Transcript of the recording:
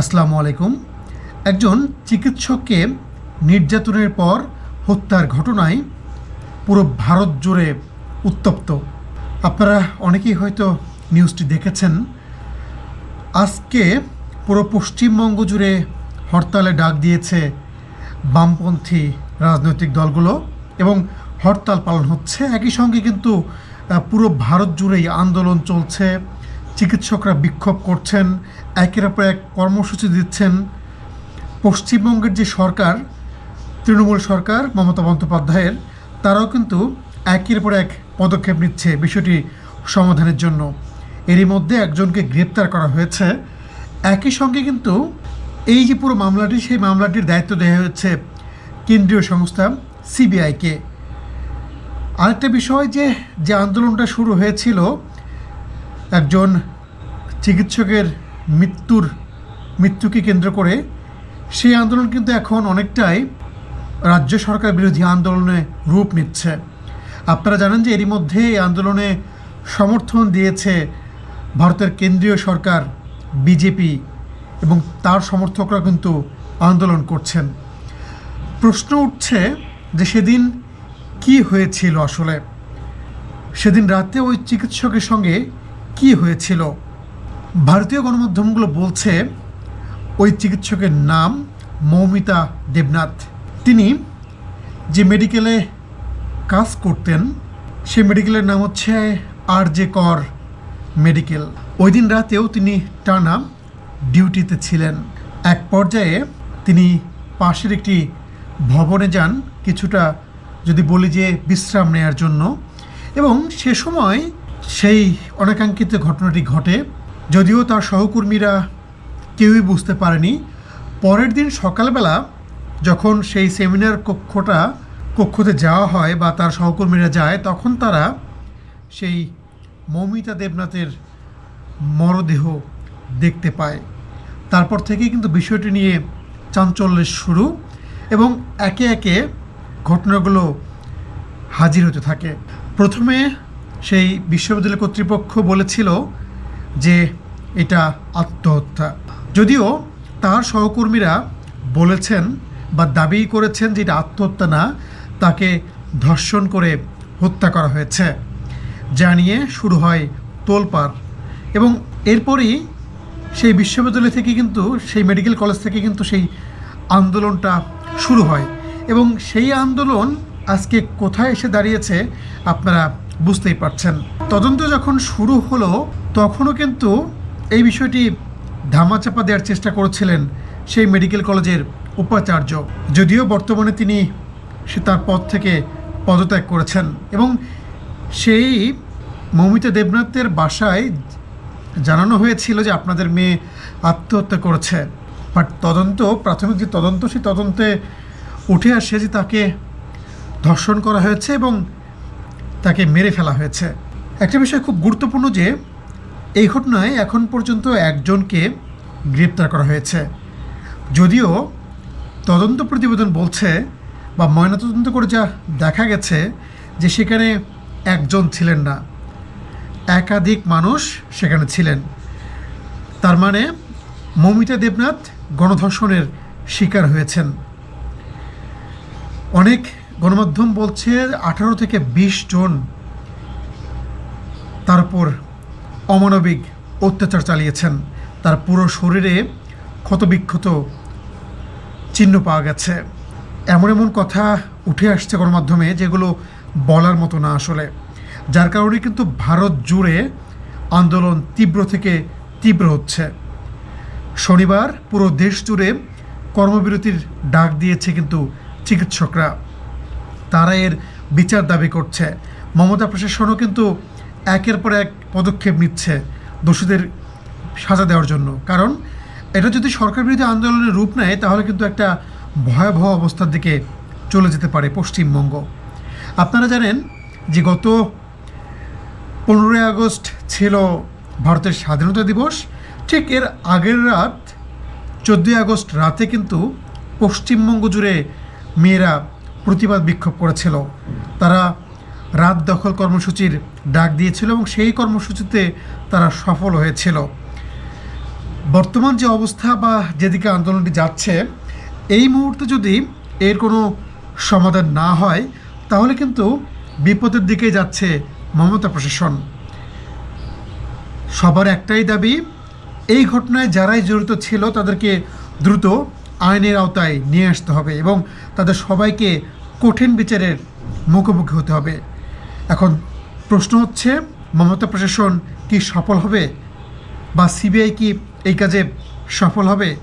আসসালামু আলাইকুম। একজন চিকিৎসককে নির্যাতনের পর হত্যার ঘটনায় পুরো ভারত জুড়ে উত্তপ্ত। আপনারা অনেকেই হয়তো নিউজটি দেখেছেন। আজকে পুরো পশ্চিমবঙ্গ জুড়ে হরতালে ডাক দিয়েছে বামপন্থী রাজনৈতিক দলগুলো এবং হরতাল পালন হচ্ছে। একই সঙ্গে কিন্তু পুরো ভারত জুড়েই আন্দোলন চলছে। চিকিৎসকরা বিক্ষোভ করছেন, একের পর এক কর্মসূচি দিচ্ছেন। পশ্চিমবঙ্গের যে সরকার, তৃণমূল সরকার, মমতা বন্দ্যোপাধ্যায়ের, তারাও কিন্তু একের পর এক পদক্ষেপ নিচ্ছে বিষয়টি সমাধানের জন্য। এরই মধ্যে একজনকে গ্রেপ্তার করা হয়েছে। একই সঙ্গে কিন্তু এই যে পুরো মামলাটি, সেই মামলাটির দায়িত্ব দেওয়া হয়েছে কেন্দ্রীয় সংস্থা সিবিআইকে। আরেকটা বিষয় যে যে আন্দোলনটা শুরু হয়েছিল একজন চিকিৎসকের মৃত্যুর, মৃত্যুকে কেন্দ্র করে সেই আন্দোলন কিন্তু এখন অনেকটাই রাজ্য সরকার বিরোধী আন্দোলনে রূপ নিচ্ছে। আপনারা জানেন যে এরই মধ্যে এই আন্দোলনে সমর্থন দিয়েছে ভারতের কেন্দ্রীয় সরকার, বিজেপি এবং তার সমর্থকরা কিন্তু আন্দোলন করছেন। প্রশ্ন উঠছে যে সেদিন কি হয়েছিল আসলে? সেদিন রাতে ওই চিকিৎসকের সঙ্গে কি হয়েছিল? ভারতীয় গণমাধ্যমগুলো বলছে, ওই চিকিৎসকের নাম মৌমিতা দেবনাথ। তিনি যে মেডিকেলে কাজ করতেন সেই মেডিকেলের নাম হচ্ছে আর জে কর মেডিকেল। ওই দিন রাতেও তিনি টানা ডিউটিতে ছিলেন। এক পর্যায়ে তিনি পাশের একটি ভবনে যান কিছুটা যদি বলি যে বিশ্রাম নেয়ার জন্য এবং সে সময় সেই অনাকাঙ্ক্ষিত ঘটনাটি ঘটে, যদিও তার সহকর্মীরা কেউই বুঝতে পারেনি। পরের দিন সকালবেলা যখন সেই সেমিনার কক্ষটা, কক্ষতে যাওয়া হয় বা তার সহকর্মীরা যায়, তখন তারা সেই মৌমিতা দেবনাথের মরদেহ দেখতে পায়। তারপর থেকেই কিন্তু বিষয়টি নিয়ে চাঞ্চল্যের শুরু এবং একে একে ঘটনাগুলো হাজির হতে থাকে। প্রথমে সেই বিশ্ববিদ্যালয় কর্তৃপক্ষ বলেছিল যে এটা আত্মহত্যা। যদিও তার সহকর্মীরা বলেছেন বা দাবি করেছেন যে এটা আত্মহত্যা না, তাকে ধর্ষণ করে হত্যা করা হয়েছে। যা নিয়ে শুরু হয় তোলপাড়। এবং এরপরই সেই বিশ্ববিদ্যালয় থেকে কিন্তু, সেই মেডিকেল কলেজ থেকে কিন্তু সেই আন্দোলনটা শুরু হয়। এবং সেই আন্দোলন আজকে কোথায় এসে দাঁড়িয়েছে, আপনারা বুঝতেই পারছেন। তদন্ত যখন শুরু হলো, তখনও কিন্তু এই বিষয়টি ধামাচাপা দেওয়ার চেষ্টা করেছিলেন সেই মেডিকেল কলেজের উপাচার্য। যদিও বর্তমানে তিনি সে তার পদ থেকে পদত্যাগ করেছেন এবং সেই মৌমিতা দেবনাথের বাসায় জানানো হয়েছিল যে আপনাদের মেয়ে আত্মহত্যা করেছে। বাট তদন্ত, প্রাথমিক যে তদন্ত, সেই তদন্তে উঠে আসে যে তাকে ধর্ষণ করা হয়েছে এবং তাকে মেরে ফেলা হয়েছে। একটা বিষয় খুব গুরুত্বপূর্ণ যে, এই ঘটনায় এখন পর্যন্ত একজনকে গ্রেপ্তার করা হয়েছে। যদিও তদন্ত প্রতিবেদন বলছে বা ময়নাতদন্ত করে যা দেখা গেছে যে সেখানে একজন ছিলেন না। একাধিক মানুষ সেখানে ছিলেন। তার মানে মৌমিতা দেবনাথ গণধর্ষণের শিকার হয়েছেন। অনেক গণমাধ্যম বলছে আঠারো থেকে বিশ জন তার উপর অমানবিক অত্যাচার চালিয়েছেন। তার পুরো শরীরে ক্ষতবিক্ষত চিহ্ন পাওয়া গেছে। এমন এমন কথা উঠে আসছে গণমাধ্যমে যেগুলো বলার মতো না আসলে। যার কারণে কিন্তু ভারত জুড়ে আন্দোলন তীব্র থেকে তীব্র হচ্ছে। শনিবার পুরো দেশ জুড়ে কর্মবিরতির ডাক দিয়েছে কিন্তু চিকিৎসকরা। তারা এর বিচার দাবি করছে। মমতা প্রশাসনও কিন্তু একের পর এক পদক্ষেপ নিচ্ছে দোষীদের সাজা দেওয়ার জন্য। কারণ এটা যদি সরকার বিরোধী আন্দোলনের রূপ নেয়, তাহলে কিন্তু একটা ভয়াবহ অবস্থার দিকে চলে যেতে পারে পশ্চিমবঙ্গ। আপনারা জানেন যে গত পনেরোই আগস্ট ছিল ভারতের স্বাধীনতা দিবস। ঠিক এর আগের রাত, চোদ্দোই আগস্ট রাতে কিন্তু পশ্চিমবঙ্গ জুড়ে মেয়েরা প্রতিবাদ বিক্ষোভ করেছিল। তারা রাত দখল কর্মসূচির ডাক দিয়েছিল এবং সেই কর্মসূচিতে তারা সফল হয়েছিল। বর্তমান যে অবস্থা বা যেদিকে আন্দোলনটি যাচ্ছে, এই মুহূর্তে যদি এর কোনো সমাধান না হয়, তাহলে কিন্তু বিপদের দিকে যাচ্ছে মমতা প্রশাসন। সবার একটাই দাবি, এই ঘটনায় যারাই জড়িত ছিল তাদেরকে দ্রুত আইনের আওতায় নিয়ে আসতে হবে এবং তাদের সবাইকে কঠিন বিচারের মুখোমুখি হতে হবে। এখন প্রশ্ন হচ্ছে, মমতা প্রশাসন কি সফল হবে? বা সিবিআই কি এই কাজে সফল হবে?